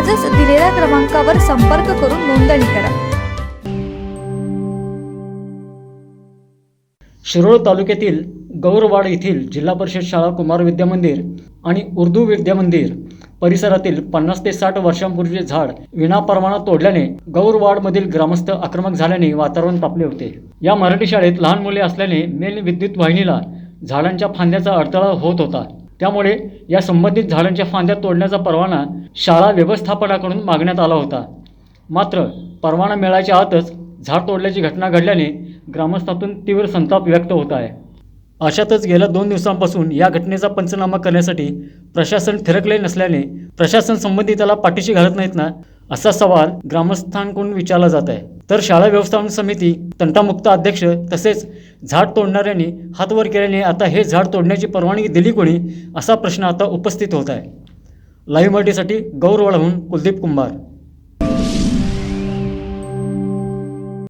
आजच दिलेल्या क्रमांकावर संपर्क करून नोंदणी करा. शिरोळ तालुक्यातील गौरवाड येथील जिल्हा परिषद शाळा कुमार विद्या मंदिर आणि उर्दू विद्या मंदिर परिसरातील पन्नास ते साठ वर्षांपूर्वीचे झाड विनापरवाना तोडल्याने गौरवाडमधील ग्रामस्थ आक्रमक झाल्याने वातावरण तापले होते. या मराठी शाळेत लहान मुले असल्याने मेन विद्युत वाहिनीला झाडांच्या फांद्याचा अडथळा होत होता. त्यामुळे या संबंधित झाडांच्या फांद्या तोडण्याचा परवाना शाळा व्यवस्थापनाकडून मागण्यात आला होता. मात्र परवाना मिळायच्या आतच झाड तोडल्याची घटना घडल्याने ग्रामस्थातून तीव्र संताप व्यक्त होत आहे. अशातच गेल्या दोन दिवसांपासून या घटनेचा पंचनामा करण्यासाठी प्रशासन थिरकले नसल्याने प्रशासन संबंधिताला पाठीशी घालत नाहीत ना असा सवाल ग्रामस्थांकडून विचारला जात आहे. तर शाळा व्यवस्थापन समिती तंटामुक्त अध्यक्ष तसेच झाड तोडणाऱ्यांनी हात वर केल्याने आता हे झाड तोडण्याची परवानगी दिली कोणी असा प्रश्न आता उपस्थित होत आहे. लाईव्ह मराठीसाठी गौरवाडहून कुलदीप कुंभार.